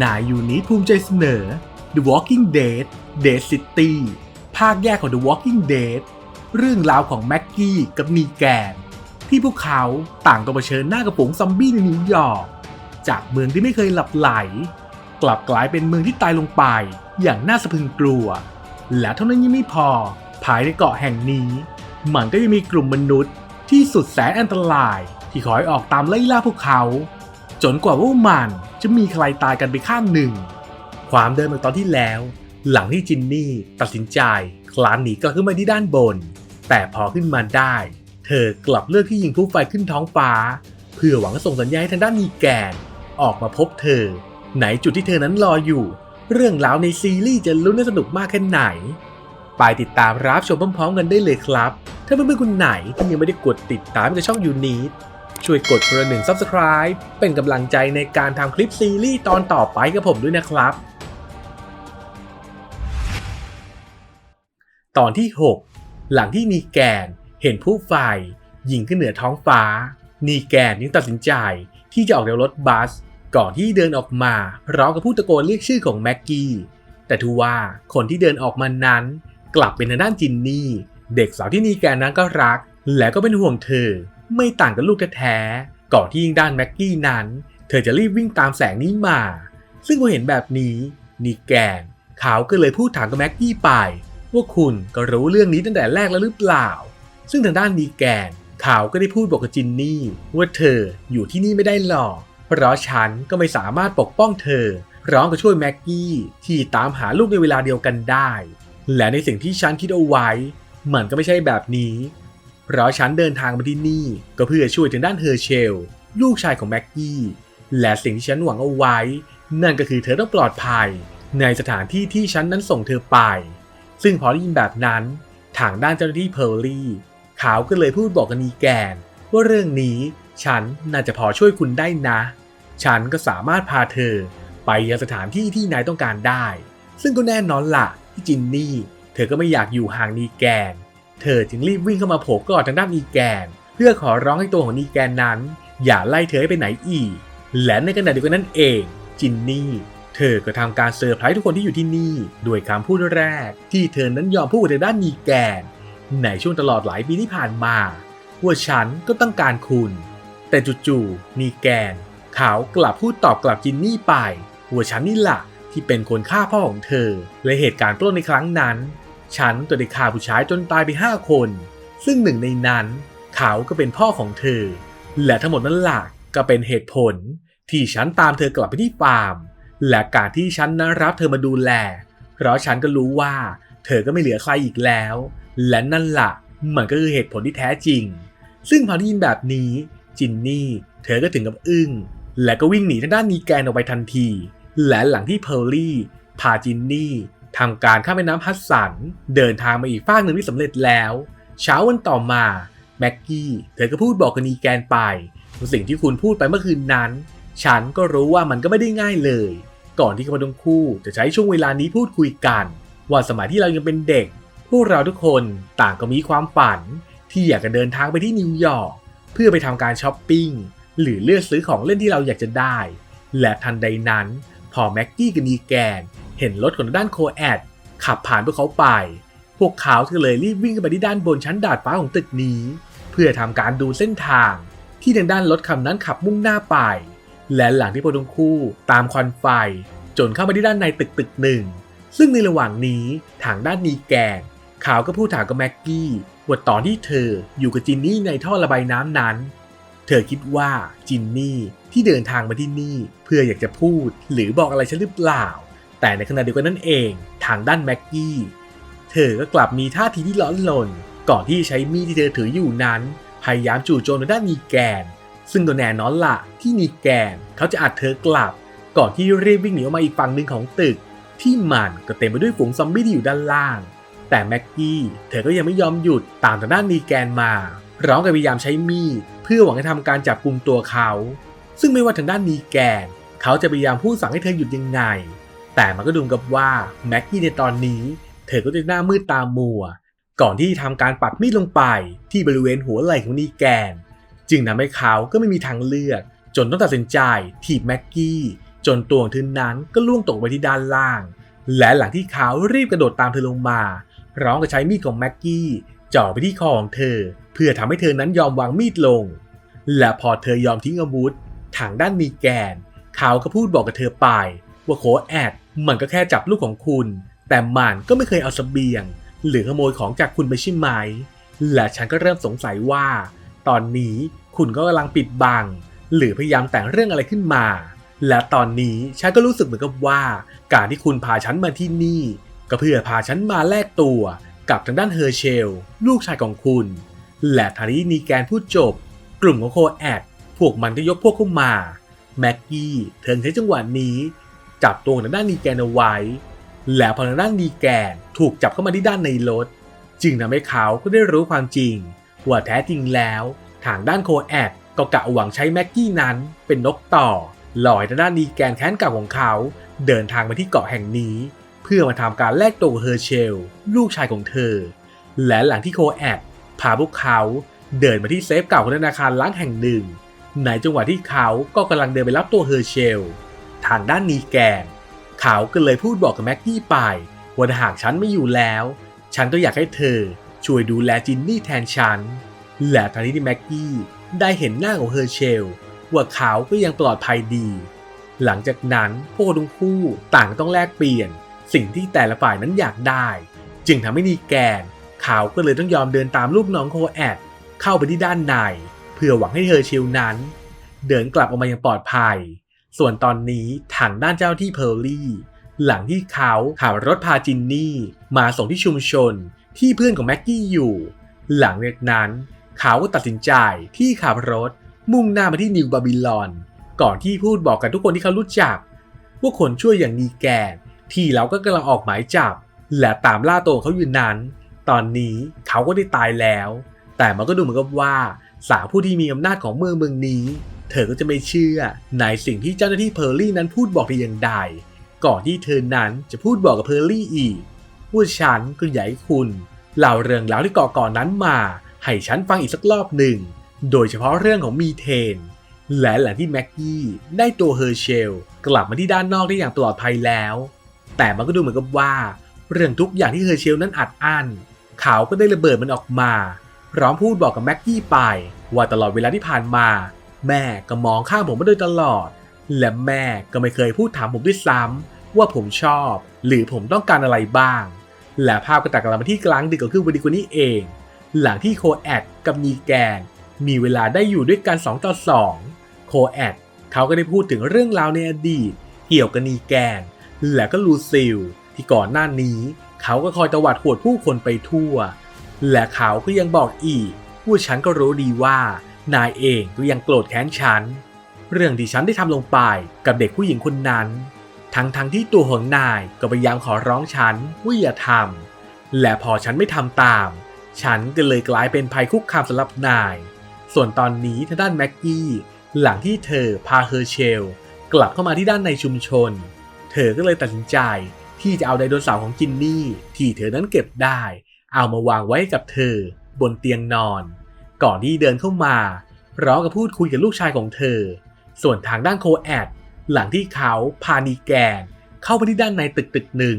นายยูนี้ภูมิใจเสนอ The Walking Dead Dead City ภาคแยกของ The Walking Dead เรื่องราวของแม็กกี้กับนีแกน ที่พวกเขาต่างต้องเผชิญหน้ากับฝูงซอมบี้ในนิวยอร์กจากเมืองที่ไม่เคยหลับไหล กลับกลายเป็นเมืองที่ตายลงไปอย่างน่าสะพึงกลัว และเท่านั้นยังไม่พอภายในเกาะแห่งนี้ มันก็ยังมีกลุ่มมนุษย์ที่สุดแสนอันตรายที่คอยออกตามไล่ล่าพวกเขา จนกว่าพวกมันจะมีใครตายกันไปข้างหนึ่ง ความเดิมในตอนที่แล้ว หลังที่จินนี่ตัดสินใจคลานหนีกลับขึ้นมาที่ด้านบน แต่พอขึ้นมาได้ เธอกลับเลือกที่ยิงพลุไฟขึ้นท้องฟ้า เพื่อหวังส่งสัญญาณให้ทางด้านนีแกน ออกมาพบเธอ ไหนจุดที่เธอนั้นรออยู่ เรื่องราวในซีรีส์จะลุ้นและสนุกมากแค่ไหนไปติดตามรับชมพร้อมๆกันได้เลยครับ ถ้าเพื่อนๆคนไหนที่ยังไม่ได้กดติดตามกับช่องยูนิต ช่วยกดกระหนึ่ง Subscribe เป็นกำลังใจในการทำคลิปซีรีส์ตอนต่อไปกับผมด้วยนะครับ ตอนที่ 6 หลังที่นีแกนเห็นผู้ไฟยิงขึ้นเหนือท้องฟ้า นีแกนยังตัดสินใจที่จะออกเร็วรถบัส ก่อนที่เดินออกมาพร้อมกับผู้ตะโกนเรียกชื่อของแม็กกี้ แต่ทว่าคนที่เดินออกมานั้น กลับเป็นทางด้านจินนี่ เด็กสาวที่นีแกนนั้นก็รัก และก็เป็นห่วงเธอ ไม่ต่างกับลูกแท้ๆก่อนที่ยิงด้านแม็กกี้นั้น เธอจะรีบวิ่งตามแสงนี้มา ซึ่งพอเห็นแบบนี้นีแกนเขาก็เลยพูดถามกับแม็กกี้ไป ว่าคุณก็รู้เรื่องนี้ตั้งแต่แรกแล้วหรือเปล่า ซึ่งทางด้านนีแกนเขาก็ได้พูดบอกกับจินนี่ ว่าเธออยู่ที่นี่ไม่ได้หรอก เพราะฉันก็ไม่สามารถปกป้องเธอร้อมกับช่วยแม็กกี้ที่ตามหาลูกในเวลาเดียวกันได้ และในสิ่งที่ฉันคิดเอาไว้ มันก็ไม่ใช่แบบนี้ เพราะฉันเดินทางมาที่นี่ ก็เพื่อช่วยทางด้านเฮอร์เชล ลูกชายของแม็กกี้ และสิ่งที่ฉันหวังเอาไว้ นั่นก็คือเธอต้องปลอดภัย ในสถานที่ที่ฉันนั้นส่งเธอไป ซึ่งพอได้ยินแบบนั้น ทางด้านเจ้าหน้าที่เพอร์ลี่เขาก็เลยพูดบอกกับนีแกน ว่าเรื่องนี้ฉันน่าจะพอช่วยคุณได้นะ ฉันก็สามารถพาเธอ ไปยังสถานที่ที่นายต้องการได้ ซึ่งก็แน่นอนละที่จินนี่ เธอก็ไม่อยากอยู่ห่างนีแกน เธอจึงรีบวิ่งเข้ามาโผล่กอดทางด้านนีแกน เพื่อขอร้องให้ตัวของนีแกนนั้น อย่าไล่เธอให้ไปไหนอีก และในขณะเดียวกันนั่นเอง จินนี่ เธอก็ทำการเซอร์ไพรส์ทุกคนที่อยู่ที่นี่ ด้วยคำพูดแรก ที่เธอนั้นยอมพูดทางด้านนีแกน ในช่วงตลอดหลายปีที่ผ่านมาว่าฉันก็ต้องการคุณ แต่จู่ๆนีแกนเขากลับพูดตอบกลับจินนี่ไปว่าฉันนี่แหละที่เป็นคนฆ่าพ่อของเธอ และเหตุการณ์ปล้นในครั้งนั้น ฉันตัวได้ฆ่าผู้ชายจนตายไปห้าคน ซึ่งหนึ่งในนั้นเขาก็เป็นพ่อของเธอ และทั้งหมดนั้นหลักก็เป็นเหตุผล ที่ฉันตามเธอกลับไปที่ฟาร์ม และการที่ฉันนั้นรับเธอมาดูแล เพราะฉันก็รู้ว่า เธอก็ไม่เหลือใครอีกแล้ว และนั่นละ่ะมันก็คือเหตุผลที่แท้จริง ซึ่งพอได้ยินแบบนี้จินนี่ เธอก็ถึงกับอึ้ง และก็วิ่งหนีทางด้านนีแกนออกไปทันที และหลังที่เพอร์ลี่พาจินนี่ ทำการข้ามแม่น้ำฮัสสัน เดินทางมาอีกฟากหนึ่งที่สำเร็จแล้ว เช้าวันต่อมาแม็กกี้เธอก็พูดบอกกันีแกนไปว่าสิ่งที่คุณพูดไปเมื่อคืนนั้น ฉันก็รู้ว่ามันก็ไม่ได้ง่ายเลย ก่อนที่เขาทั้งคู่จะใช้ช่วงเวลานี้พูดคุยกัน ว่าสมัยที่เรายังเป็นเด็ก พวกเราทุกคนต่างก็มีความฝัน ที่อยากจะเดินทางไปที่นิวยอร์กเพื่อไปทำการช้อปปิ้งหรือเลือกซื้อของเล่นที่เราอยากจะได้ และทันใดนั้น พอแม็กกี้กับนีแกน เห็นรถของด้านโคแอดขับผ่านพวกเขาไป พวกเขาก็เลยรีบวิ่งไปที่ด้านบนชั้นดาดฟ้าของตึกนี้ เพื่อทำการดูเส้นทาง ที่ทางด้านรถคันนั้นขับมุ่งหน้าไป และหลังที่พวกทั้งคู่ตามควันไฟ จนเข้ามาที่ด้านในตึกตึกหนึ่ง ซึ่งในระหว่างนี้ทางด้านนีแกนเขาก็พูดถามกับแม็กกี้ว่าตอนที่เธออยู่กับจินนี่ในท่อระบายน้ำนั้น เธอคิดว่าจินนี่ที่เดินทางมาที่นี่ เพื่ออยากจะพูดหรือบอกอะไรฉันหรือเปล่า แต่ในขณะเดียวกันนั่นเองทางด้านแม็กกี้เธอก็กลับมีท่าทีที่ร้อนรนก่อนที่ใช้มีดที่เธอถืออยู่นั้น พยายามจู่โจมทางด้านนีแกน ซึ่งตัวแน่นอนละที่นีแกนเขาจะอัดเธอกลับ ก่อนที่รีบวิ่งหนีออกมาอีกฝั่งหนึ่งของตึก ที่มันก็เต็มไปด้วยฝูงซอมบี้ที่อยู่ด้านล่าง แต่แม็กกี้เธอก็ยังไม่ยอมหยุดตามทางด้านนีแกนมาร้อมกับพยายามใช้มีดเพื่อหวังจะทำการจับกลุ่มตัวเขา ซึ่งไม่ว่าทางด้านนีแกน เขาจะพยายามพูดสั่งให้เธอหยุดยังไง แต่มันก็ดูกับว่าแม็กกี้ในตอนนี้ เธอก็จะหน้ามืดตามัว ก่อนที่ทำการปักมีดลงไปที่บริเวณหัวไหล่ของนีแกน จึงทำให้เขาก็ไม่มีทางเลือก จนต้องตัดสินใจถีบแม็กกี้จนตัวของเธอนั้นก็ล่วงตกไปที่ด้านล่าง และหลังที่เขารีบกระโดดตามเธอลงมาร้อมกับใช้มีดของแม็กกี้จ่อไปที่คอของเธอ เพื่อทำให้เธอนั้นยอมวางมีดลง และพอเธอยอมทิ้งอาวุธทางด้านมีแกน เขาก็พูดบอกกับเธอไปว่าโคแอด มันก็แค่จับลูกของคุณ แต่มันก็ไม่เคยเอาสเสบียง หรือขโมยของจากคุณไปใช่ไหม และฉันก็เริ่มสงสัยว่า ตอนนี้คุณก็กำลังปิดบัง หรือพยายามแต่งเรื่องอะไรขึ้นมา และตอนนี้ฉันก็รู้สึกเหมือนกับว่า การที่คุณพาฉันมาที่นี่ ก็เพื่อพาฉันมาแลกตัว กับทางด้านเฮอร์เชล ลูกชายของคุณ และทารีนีแกนพูดจบ กลุ่มของโคแอดพวกมันก็ยกพวกเข้ามาแม็กกี้เถิงใช้จังหวะนี้ จับตัวทางด้านนีแกนเอาไว้ แล้วพอทางด้านนีแกนถูกจับเข้ามาที่ด้านในรถ จึงทำให้เขาก็ได้รู้ความจริง ว่าแท้จริงแล้วทางด้านโคแอดก็กะหวังใช้แม็กกี้นั้นเป็นนกต่อลอยทางด้านนีแกนแค้นเก่าของเขา เดินทางมาที่เกาะแห่งนี้ เพื่อมาทำการแลกตัวเฮอร์เชล ลูกชายของเธอ และหลังที่โคแอดพาพวกเขาเดินมาที่เซฟเก่าของธนาคารล้างแห่งหนึ่งในจังหวะที่เขาก็กำลังเดินไปรับตัวเฮอร์เชล ทางด้านนีแกน เขาก็เลยพูดบอกกับแม็กกี้ไปว่าหากฉันไม่อยู่แล้ว ฉันก็อยากให้เธอช่วยดูแลจินนี่แทนฉัน และทันทีที่แม็กกี้ได้เห็นหน้าของเฮอร์เชล ว่าเขาก็ยังปลอดภัยดี หลังจากนั้นพวกทั้งคู่ต่างต้องแลกเปลี่ยน สิ่งที่แต่ละฝ่ายนั้นอยากได้ จึงทำให้นีแกนเขาก็เลยต้องยอมเดินตามลูกน้องโคแอดเข้าไปที่ด้านใน เพื่อหวังให้เฮอร์เชลนั้น เดินกลับออกมาอย่างปลอดภัย ส่วนตอนนี้ทางด้านเจ้าที่เพอร์ลี่ หลังที่เขาขับรถพาจินนี่มาส่งที่ชุมชนที่เพื่อนของแม็กกี้อยู่ หลังจากนั้น เขาก็ตัดสินใจที่ขับรถมุ่งหน้ามาที่นิวบาบิลอน ก่อนที่พูดบอกกับทุกคนที่เขารู้จัก ว่าคนช่วยอย่างนีแกนที่เราก็กำลังออกหมายจับ และตามล่าตัวเขาอยู่นั้น ตอนนี้เขาก็ได้ตายแล้ว แต่มันก็ดูเหมือนกับว่าสาวผู้ที่มีอำนาจของเมืองเมืองนี้ เธอก็จะไม่เชื่อในสิ่งที่เจ้าหน้าที่เพอร์ลี่นั้นพูดบอกแต่อย่างใด ก่อนที่เธอนั้นจะพูดบอกกับเพอร์ลี่อีกว่าฉันก็อยากให้คุณเล่าเรื่องราวที่ก่อก่อนนั้นมา ให้ฉันฟังอีกสักรอบหนึ่ง โดยเฉพาะเรื่องของมีเทน และหลังที่แม็กกี้ได้ตัวเฮอร์เชล กลับมาที่ด้านนอกได้อย่างปลอดภัยแล้ว แต่มันก็ดูเหมือนกับว่า เรื่องทุกอย่างที่เฮอร์เชลนั้นอัดอั้นเขาก็ได้ระเบิดมันออกมา พร้อมพูดบอกกับแม็กกี้ไป ว่าตลอดเวลาที่ผ่านมา แม่ก็มองข้ามผมมาโดยตลอด และแม่ก็ไม่เคยพูดถามผมด้วยซ้ำว่าผมชอบ หรือผมต้องการอะไรบ้าง และภาพก็ตัดกลับมาที่กลางดึกก็คือวันดีกว่านี้เอง หลังที่โคแอดกับนีแกนมีเวลาได้อยู่ด้วยกัน2ต่อ2โคแอดเขาก็ได้พูดถึงเรื่องราวในอดีตเกี่ยวกับนีแกนและก็ลูซิลที่ก่อนหน้านี้ เขาก็คอยตวัดหวดผู้คนไปทั่ว และเขาก็ยังบอกอีกว่าฉันก็รู้ดีว่า นายเองก็ยังโกรธแค้นฉัน เรื่องที่ฉันได้ทำลงไปกับเด็กผู้หญิงคนนั้น ทั้งทั้งที่ตัวของนายก็พยายามขอร้องฉันว่าอย่าทำและพอฉันไม่ทำตาม ฉันก็เลยกลายเป็นภัยคุกคามสำหรับนาย ส่วนตอนนี้ทางด้านแม็กกี้หลังที่เธอพาเฮอร์เชล กลับเข้ามาที่ด้านในชุมชน เธอก็เลยตัดสินใจที่จะเอาไดโนเสาร์ของจินนี่ ที่เธอนั้นเก็บได้ เอามาวางไว้กับเธอบนเตียงนอน ก่อนที่เดินเข้ามาพร้อมกับพูดคุยกับลูกชายของเธอ ส่วนทางด้านโคแอด หลังที่เขาพานีแกน เข้าไปที่ด้านในตึกตึกหนึ่ง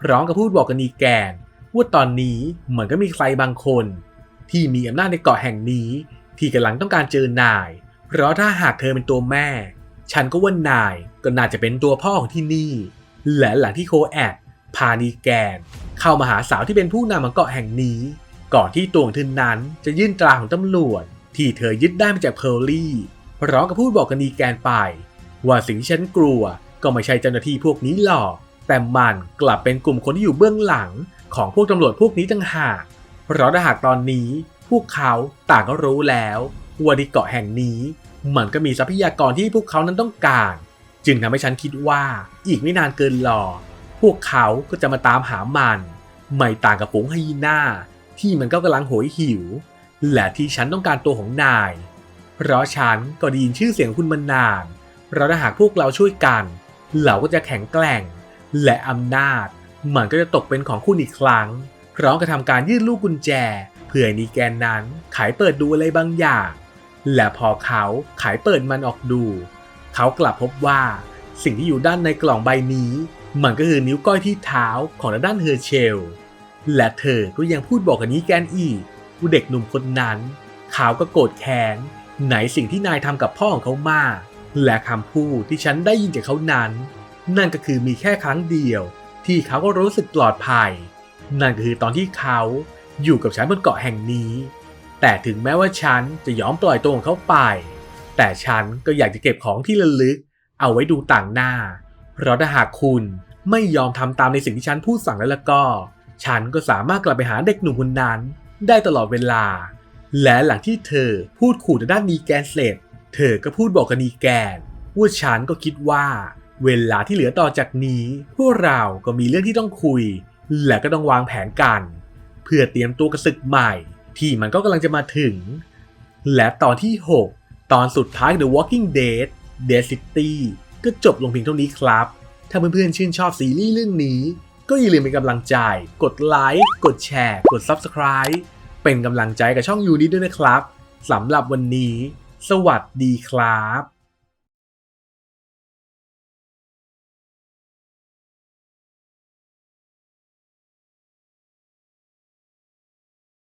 พร้อมกับพูดบอกกับนีแกนว่าตอนนี้เหมือนก็มีใครบางคน ที่มีอำนาจในเกาะแห่งนี้ ที่กำลังต้องการเจอนาย เพราะถ้าหากเธอเป็นตัวแม่ ฉันก็ว่านายก็น่าจะเป็นตัวพ่อของที่นี่ และหลังที่โคแอดพานีแกน เข้ามาหาสาวที่เป็นผู้นำของเกาะแห่งนี้ ก่อนที่ตัวของเธอนั้นจะยื่นตราของตำรวจ ที่เธอยึดได้มาจากเพอร์ลี่พร้อมกับพูดบอกกับนีแกนไป ว่าสิ่งที่ฉันกลัวก็ไม่ใช่เจ้าหน้าที่พวกนี้หรอก แต่มันกลับเป็นกลุ่มคนที่อยู่เบื้องหลังของพวกตำรวจพวกนี้ต่างหาก เพราะถ้าหากตอนนี้พวกเขาต่างก็รู้แล้วว่าที่เกาะแห่งนี้มันก็มีทรัพยากรที่พวกเขานั้นต้องการ จึงทำให้ฉันคิดว่าอีกไม่นานเกินรอ พวกเขาก็จะมาตามหามัน ไม่ต่างกับฝูงไฮยีน่า ที่มันก็กำลังโหยหิว และที่ฉันต้องการตัวของนาย เพราะฉันก็ไดีนชื่อเสียงคุณมานานเราถ้าหากพวกเราช่วยกัน เราก็จะแข็งแกร่ง และอำนาจ มันก็จะตกเป็นของคุณอีกครั้งพร้อมกับทำการยื่นลูกกุญแจ เพื่อให้นีแกนนั้นขายเปิดดูอะไรบางอย่าง และพอเขาขายเปิดมันออกดู เขากลับพบว่าสิ่งที่อยู่ด้านในกล่องใบนี้ มันก็คือนิ้วก้อยที่เท้าของด้านเฮอร์เชล และเธอก็ยังพูดบอกกับนี้แกนอีกว่าเด็กหนุ่มคนนั้นเขาก็โกรธแค้นในสิ่งที่นายทำกับพ่อของเขามากและคำพูดที่ฉันได้ยินจากเขานั้น นั่นก็คือมีแค่ครั้งเดียว ที่เขาก็รู้สึกปลอดภัย นั่นก็คือตอนที่เขาอยู่กับฉันบนเกาะแห่งนี้ แต่ถึงแม้ว่าฉันจะยอมปล่อยตัวของเขาไป แต่ฉันก็อยากจะเก็บของที่ระลึก เอาไว้ดูต่างหน้า เพราะถ้าหากคุณไม่ยอมทำตามในสิ่งที่ฉันพูดสั่งแล้วแล้วก็ ฉันก็สามารถกลับไปหาเด็กหนุ่มคนนั้นได้ตลอดเวลา และหลังที่เธอพูดขู่ทางด้านนีแกนเสร็จ เธอก็พูดบอกกับนีแกนว่าฉันก็คิดว่า เวลาที่เหลือต่อจากนี้ พวกเราก็มีเรื่องที่ต้องคุย และก็ต้องวางแผนกัน เพื่อเตรียมตัวกระศึกใหม่ ที่มันก็กำลังจะมาถึง และตอนที่ 6 ตอนสุดท้าย The Walking Dead Dead City ก็จบลงเพียงเท่านี้ครับ ถ้าเพื่อนๆชื่นชอบซีรีส์เรื่องนี้ ก็อย่าลืมเป็นกำลังใจ กดไลค์ กดแชร์ กด Subscribe เป็นกำลังใจกับช่องยูนิด้วยนะครับสำหรับวันนี้ สวัสดีครับ